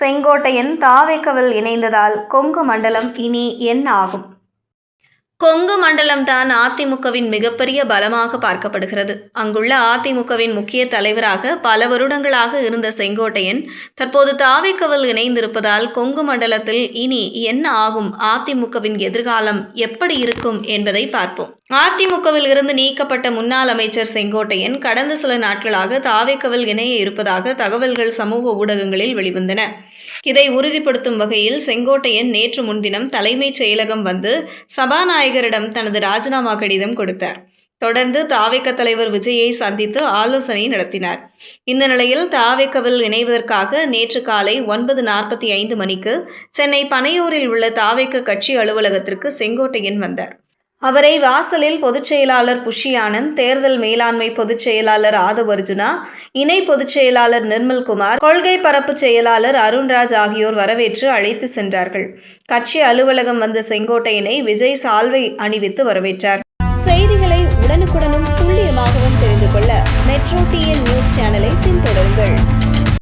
செங்கோட்டையன் தாவேக்கவில் இணைந்ததால் கொங்கு மண்டலம் இனி என்ன ஆகும். கொங்கு மண்டலம் தான் அதிமுகவின் மிகப்பெரிய பலமாக பார்க்கப்படுகிறது. அங்குள்ள அதிமுகவின் முக்கிய தலைவராக பல வருடங்களாக இருந்த செங்கோட்டையன் தற்போது தாவேக்கவில் இணைந்திருப்பதால் கொங்கு மண்டலத்தில் இனி என்ன ஆகும்? அதிமுகவின் எதிர்காலம் எப்படி இருக்கும் என்பதை பார்ப்போம். அதிமுகவில் இருந்து நீக்கப்பட்ட முன்னாள் அமைச்சர் செங்கோட்டையன் கடந்த சில நாட்களாக தாவேக்கவில் இணைய இருப்பதாக தகவல்கள் சமூக ஊடகங்களில் வெளிவந்தன. இதை உறுதிப்படுத்தும் வகையில் செங்கோட்டையன் நேற்று முன்தினம் தலைமைச் செயலகம் வந்து சபாநாயகரிடம் தனது ராஜினாமா கடிதம் கொடுத்தார். தொடர்ந்து தாவேக்க தலைவர் விஜயை சந்தித்து ஆலோசனை நடத்தினார். இந்த நிலையில் தாவேக்கவில் இணைவதற்காக நேற்று காலை ஒன்பது நாற்பத்தி ஐந்து மணிக்கு சென்னை பனையூரில் உள்ள தாவேக்க கட்சி அலுவலகத்திற்கு செங்கோட்டையன் வந்தார். அவரை வாசலில் பொதுச் செயலாளர் புஷி தேர்தல் மேலாண்மை பொதுச் செயலாளர் ஆதவ் அர்ஜுனா இணை பொதுச் செயலாளர் நிர்மல்குமார் கொள்கை பரப்பு செயலாளர் அருண்ராஜ் ஆகியோர் வரவேற்று அழைத்து சென்றார்கள். கட்சி அலுவலகம் வந்த செங்கோட்டையினை விஜய் சால்வை அணிவித்து வரவேற்றார். செய்திகளை உடனுக்குடனும் துல்லியமாகவும் தெரிந்து கொள்ள மெட்ரோ டிஎன் நியூஸ் சேனலை பின்தொடருங்கள்.